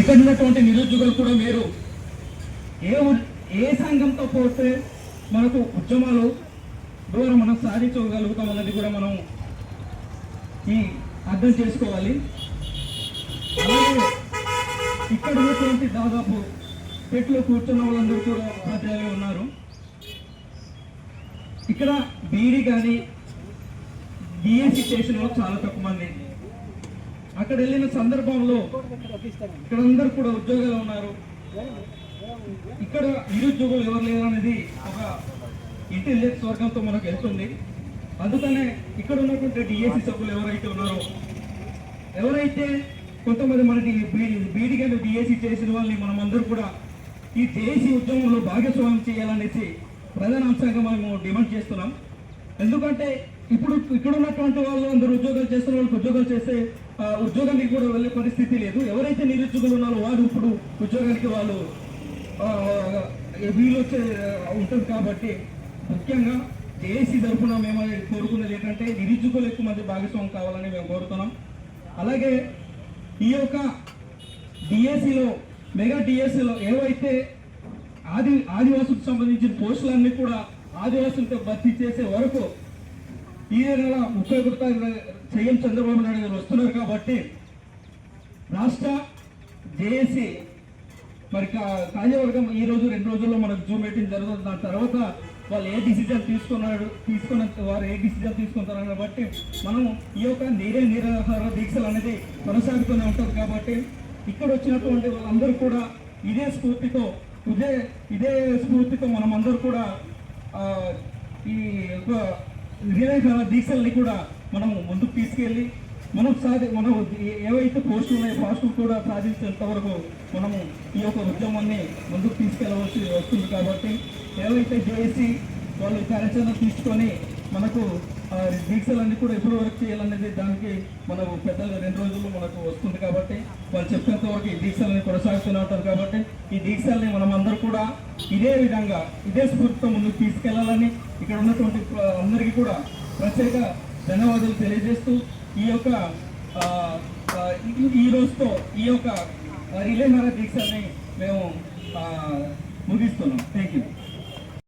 ఇక్కడ ఉన్నటువంటి నిరుద్యోగులు కూడా మీరు ఏ ఉ- ఏ సంఘంతో పోతే మనకు ఉద్యమాలు ద్వారా మనం సాధించగలుగుతాం అన్నది కూడా మనం ఈ అర్థం చేసుకోవాలి. అలాగే ఇక్కడ ఉన్నటువంటి దాదాపు పెట్లో కూర్చున్న వాళ్ళందరూ కూడా ఉపాధ్యాయులు ఉన్నారు. ఇక్కడ బీడీ కానీ బీఎస్సీ చేసిన వాళ్ళు చాలా తక్కువ మంది. అక్కడ వెళ్ళిన సందర్భంలో ఇక్కడ అందరు కూడా ఉద్యోగాలు ఉన్నారు. ఇక్కడ నిరుద్యోగులు ఎవరు లేరు అనేది ఒక ఇంటెలిజెన్స్ వర్గంతో మనకు వెళ్తుంది. అందుకనే ఇక్కడ ఉన్నటువంటి డిఎస్సి సభ్యులు ఎవరైతే ఉన్నారో ఎవరైతే కొంతమంది మనకి బీడీ కానీ డిఎస్సి చేసిన వాళ్ళని మనం అందరూ కూడా ఈ దేశీ ఉద్యమంలో భాగస్వామ్యం చేయాలనేసి ప్రధాన అంశంగా మేము డిమాండ్ చేస్తున్నాం. ఎందుకంటే ఇప్పుడు ఇక్కడ ఉన్నటువంటి వాళ్ళు అందరూ ఉద్యోగాలు చేస్తున్న వాళ్ళకి ఉద్యోగాలు చేస్తే ఉద్యోగానికి కూడా వెళ్ళే పరిస్థితి లేదు. ఎవరైతే నిరుద్యోగులు ఉన్నారో వారు ఇప్పుడు ఉద్యోగానికి వాళ్ళు వీలు వచ్చే ఉంటుంది కాబట్టి ముఖ్యంగా జేఏసీ తరఫున మేము కోరుకున్నది ఏంటంటే నిరుద్యోగులు ఎక్కువ మంది భాగస్వామ్యం కావాలని మేము కోరుతున్నాం. అలాగే ఈ యొక్క డిఎస్సిలో మెగా డిఎస్సిలో ఏవైతే ఆది ఆదివాసులకు సంబంధించిన పోస్టులన్నీ కూడా ఆదివాసులతో భర్తీ చేసే వరకు ఈ నెల ముప్పై ఒకటి సీఎం చంద్రబాబు నాయుడు గారు వస్తున్నారు. కాబట్టి రాష్ట్ర జేఏసీ మరి కా- కార్యవర్గం ఈ రోజు రెండు రోజుల్లో మనకు జూమ్ మీటింగ్ జరుగుతుంది. దాని తర్వాత వాళ్ళు ఏ డిసిజన్ తీసుకున్నాడు తీసుకున్న వారు ఏ డిసిజన్ తీసుకుంటారు కాబట్టి మనం ఈ యొక్క నీరే నిరాహార దీక్షలు అనేది కొనసాగుతూనే ఉంటుంది కాబట్టి ఇక్కడ వచ్చినటువంటి వాళ్ళందరూ కూడా ఇదే స్ఫూర్తితో ఇదే ఇదే స్ఫూర్తితో మనం అందరూ కూడా ఈ యొక్క నిరాహార దీక్షల్ని కూడా మనం ముందుకు తీసుకెళ్ళి మనం సాధి మనం ఏవైతే పోస్టులు ఉన్నాయో పోస్టులు కూడా సాధించేంత వరకు మనము ఈ యొక్క ఉద్యమాన్ని ముందుకు తీసుకెళ్ళవలసి వస్తుంది కాబట్టి ఏవైతే చేసి వాళ్ళు కార్యాచరణ తీసుకొని మనకు దీక్షలన్నీ కూడా ఎప్పుడు వరకు చేయాలనేది దానికి మనం పెద్దలు రెండు రోజుల్లో మనకు వస్తుంది కాబట్టి వాళ్ళు చెప్పేంత వరకు ఈ దీక్షలని కొనసాగుతూనే ఉంటారు కాబట్టి ఈ దీక్షల్ని మనం అందరూ కూడా ఇదే విధంగా ఇదే స్ఫూర్తితో ముందుకు తీసుకెళ్ళాలని ఇక్కడ ఉన్నటువంటి అందరికీ కూడా ప్రత్యేక ధన్యవాదాలు తెలియజేస్తూ ఈ యొక్క ఈ- రోజుతో ఈ యొక్క రిలే మరా దీక్షని మేము ముగిస్తున్నాం. Thank you